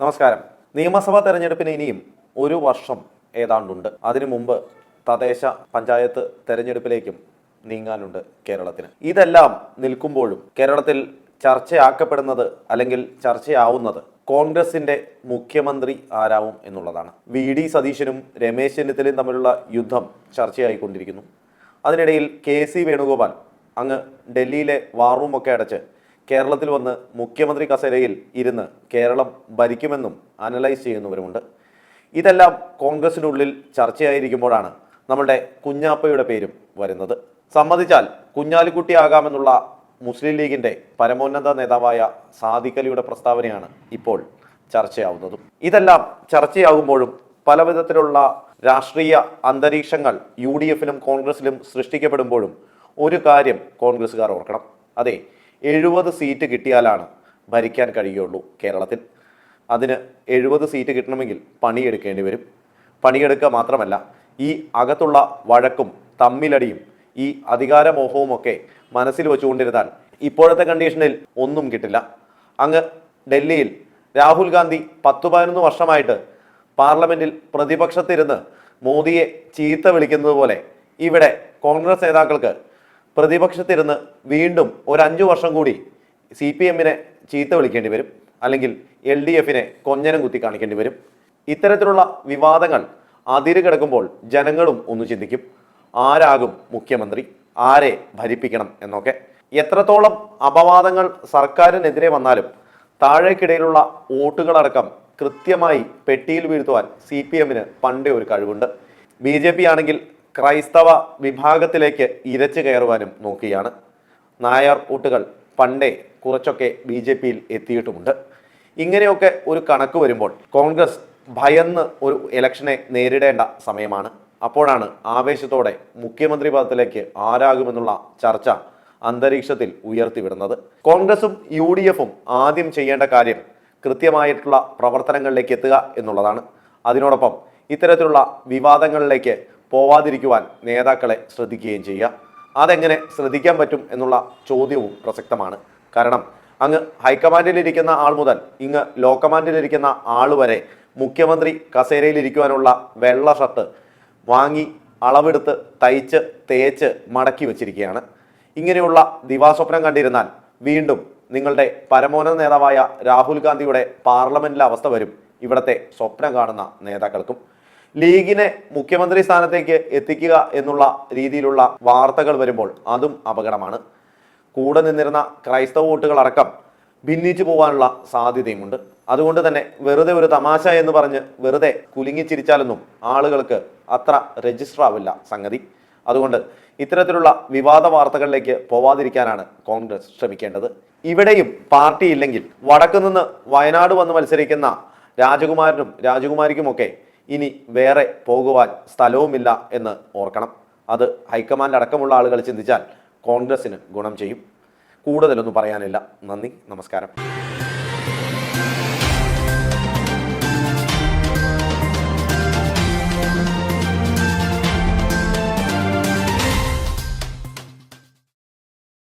നമസ്കാരം. നിയമസഭാ തെരഞ്ഞെടുപ്പിന് ഇനിയും ഒരു വർഷം ഏതാണ്ടുണ്ട്. അതിനു മുമ്പ് തദ്ദേശ പഞ്ചായത്ത് തെരഞ്ഞെടുപ്പിലേക്കും നീങ്ങാനുണ്ട് കേരളത്തിന്. ഇതെല്ലാം നിൽക്കുമ്പോഴും കേരളത്തിൽ ചർച്ചയാക്കപ്പെടുന്നത് അല്ലെങ്കിൽ ചർച്ചയാവുന്നത് കോൺഗ്രസിന്റെ മുഖ്യമന്ത്രി ആരാവും എന്നുള്ളതാണ്. വി. ഡി. സതീശനും രമേശ് ചെന്നിത്തലയും തമ്മിലുള്ള യുദ്ധം ചർച്ചയായിക്കൊണ്ടിരിക്കുന്നു. അതിനിടയിൽ കെ. സി. വേണുഗോപാൽ അങ്ങ് ഡൽഹിയിലെ വാർ റൂമൊക്കെ അടച്ച് കേരളത്തിൽ വന്ന് മുഖ്യമന്ത്രി കസേരയിൽ ഇരുന്ന് കേരളം ഭരിക്കുമെന്നും അനലൈസ് ചെയ്യുന്നവരുമുണ്ട്. ഇതെല്ലാം കോൺഗ്രസിനുള്ളിൽ ചർച്ചയായിരിക്കുമ്പോഴാണ് നമ്മളുടെ കുഞ്ഞാപ്പയുടെ പേരും വരുന്നത്. സമ്മതിച്ചാൽ കുഞ്ഞാലിക്കുട്ടി കുഞ്ഞാലിക്കുട്ടിയാകാമെന്നുള്ള മുസ്ലിം ലീഗിന്റെ പരമോന്നത നേതാവായ സാദിഖലിയുടെ പ്രസ്താവനയാണ് ഇപ്പോൾ ചർച്ചയാവുന്നതും. ഇതെല്ലാം ചർച്ചയാകുമ്പോഴും പല വിധത്തിലുള്ള രാഷ്ട്രീയ അന്തരീക്ഷങ്ങൾ യു ഡി എഫിലും കോൺഗ്രസിലും സൃഷ്ടിക്കപ്പെടുമ്പോഴും ഒരു കാര്യം കോൺഗ്രസ്സുകാർ ഓർക്കണം. അതെ എഴുപത് സീറ്റ് കിട്ടിയാലാണ് ഭരിക്കാൻ കഴിയുള്ളൂ കേരളത്തിൽ. അതിന് എഴുപത് സീറ്റ് കിട്ടണമെങ്കിൽ പണിയെടുക്കേണ്ടി വരും. പണിയെടുക്കുക മാത്രമല്ല ഈ അകത്തുള്ള വഴക്കും തമ്മിലടിയും ഈ അധികാരമോഹവും ഒക്കെ മനസ്സിൽ വെച്ചുകൊണ്ടിരുന്നാൽ ഇപ്പോഴത്തെ കണ്ടീഷനിൽ ഒന്നും കിട്ടില്ല. അങ്ങ് ഡൽഹിയിൽ രാഹുൽ ഗാന്ധി പത്തു പതിനൊന്ന് വർഷമായിട്ട് പാർലമെന്റിൽ പ്രതിപക്ഷത്തിരുന്ന് മോദിയെ ചീത്ത വിളിക്കുന്നത് പോലെ ഇവിടെ കോൺഗ്രസ് നേതാക്കൾക്ക് പ്രതിപക്ഷത്തിരുന്ന് വീണ്ടും ഒരു അഞ്ചു വർഷം കൂടി സി പി എമ്മിനെ ചീത്ത വിളിക്കേണ്ടി വരും. അല്ലെങ്കിൽ എൽ ഡി എഫിനെ കൊഞ്ഞനം കുത്തി കാണിക്കേണ്ടി വരും. ഇത്തരത്തിലുള്ള വിവാദങ്ങൾ അതിര് കിടക്കുമ്പോൾ ജനങ്ങളും ഒന്ന് ചിന്തിക്കും. ആരാകും മുഖ്യമന്ത്രി? ആരെ ഭരിപ്പിക്കണം എന്നൊക്കെ. എത്രത്തോളം അപവാദങ്ങൾ സർക്കാരിനെതിരെ വന്നാലും താഴേക്കിടയിലുള്ള വോട്ടുകളടക്കം കൃത്യമായി പെട്ടിയിൽ വീഴ്ത്തുവാൻ സി പി എമ്മിന് പണ്ടേ ഒരു കഴിവുണ്ട്. ബി ജെ പി ആണെങ്കിൽ ക്രൈസ്തവ വിഭാഗത്തിലേക്ക് ഇരച്ചു കയറുവാനും നോക്കിയാണ് നായർ കൂട്ടുകൾ പണ്ടേ കുറച്ചൊക്കെ ബി ജെ പിയിൽ എത്തിയിട്ടുമുണ്ട്. ഇങ്ങനെയൊക്കെ ഒരു കണക്ക് വരുമ്പോൾ കോൺഗ്രസ് ഭയന്ന് ഒരു ഇലക്ഷനെ നേരിടേണ്ട സമയമാണ്. അപ്പോഴാണ് ആവേശത്തോടെ മുഖ്യമന്ത്രി പദത്തിലേക്ക് ആരാകുമെന്നുള്ള ചർച്ച അന്തരീക്ഷത്തിൽ ഉയർത്തിവിടുന്നത്. കോൺഗ്രസും യു ഡി എഫും ആദ്യം ചെയ്യേണ്ട കാര്യം കൃത്യമായിട്ടുള്ള പ്രവർത്തനങ്ങളിലേക്ക് എത്തുക എന്നുള്ളതാണ്. അതിനോടൊപ്പം ഇത്തരത്തിലുള്ള വിവാദങ്ങളിലേക്ക് പോവാതിരിക്കുവാൻ നേതാക്കളെ ശ്രദ്ധിക്കുകയും ചെയ്യുക. അതെങ്ങനെ ശ്രദ്ധിക്കാൻ പറ്റും എന്നുള്ള ചോദ്യവും പ്രസക്തമാണ്. കാരണം അങ്ങ് ഹൈക്കമാൻഡിലിരിക്കുന്ന ആൾ മുതൽ ഇങ്ങ് ലോ കമാൻഡിലിരിക്കുന്ന ആൾ വരെ മുഖ്യമന്ത്രി കസേരയിലിരിക്കുവാനുള്ള വെള്ള ഷർട്ട് വാങ്ങി അളവെടുത്ത് തയ്ച്ച് തേച്ച് മടക്കി വച്ചിരിക്കുകയാണ്. ഇങ്ങനെയുള്ള ദിവാസ്വപ്നം കണ്ടിരുന്നാൽ വീണ്ടും നിങ്ങളുടെ പരമോന്നത നേതാവായ രാഹുൽ ഗാന്ധിയുടെ പാർലമെന്റിലെ അവസ്ഥ വരും ഇവിടത്തെ സ്വപ്നം കാണുന്ന നേതാക്കൾക്കും. ലീഗിനെ മുഖ്യമന്ത്രി സ്ഥാനത്തേക്ക് എത്തിക്കുക എന്നുള്ള രീതിയിലുള്ള വാർത്തകൾ വരുമ്പോൾ അതും അപകടമാണ്. കൂടെ നിന്നിരുന്ന ക്രൈസ്തവ വോട്ടുകളടക്കം ഭിന്നിച്ചു പോകാനുള്ള സാധ്യതയുമുണ്ട്. അതുകൊണ്ട് തന്നെ വെറുതെ ഒരു തമാശ എന്ന് പറഞ്ഞ് വെറുതെ കുലുങ്ങിച്ചിരിച്ചാലൊന്നും ആളുകൾക്ക് അത്ര രജിസ്റ്റർ ആവില്ല സംഗതി. അതുകൊണ്ട് ഇത്തരത്തിലുള്ള വിവാദ വാർത്തകളിലേക്ക് പോവാതിരിക്കാനാണ് കോൺഗ്രസ് ശ്രമിക്കേണ്ടത്. ഇവിടെയും പാർട്ടി ഇല്ലെങ്കിൽ വടക്കുനിന്ന് വയനാട് വന്ന് മത്സരിക്കുന്ന രാജകുമാരനും രാജകുമാരിക്കുമൊക്കെ ഇനി വേറെ പോകുവാൻ സ്ഥലവുമില്ല എന്ന് ഓർക്കണം. അത് ഹൈക്കമാൻഡ് അടക്കമുള്ള ആളുകൾ ചിന്തിച്ചാൽ കോൺഗ്രസിന് ഗുണം ചെയ്യും. കൂടുതലൊന്നും പറയാനില്ല. നന്ദി നമസ്കാരം.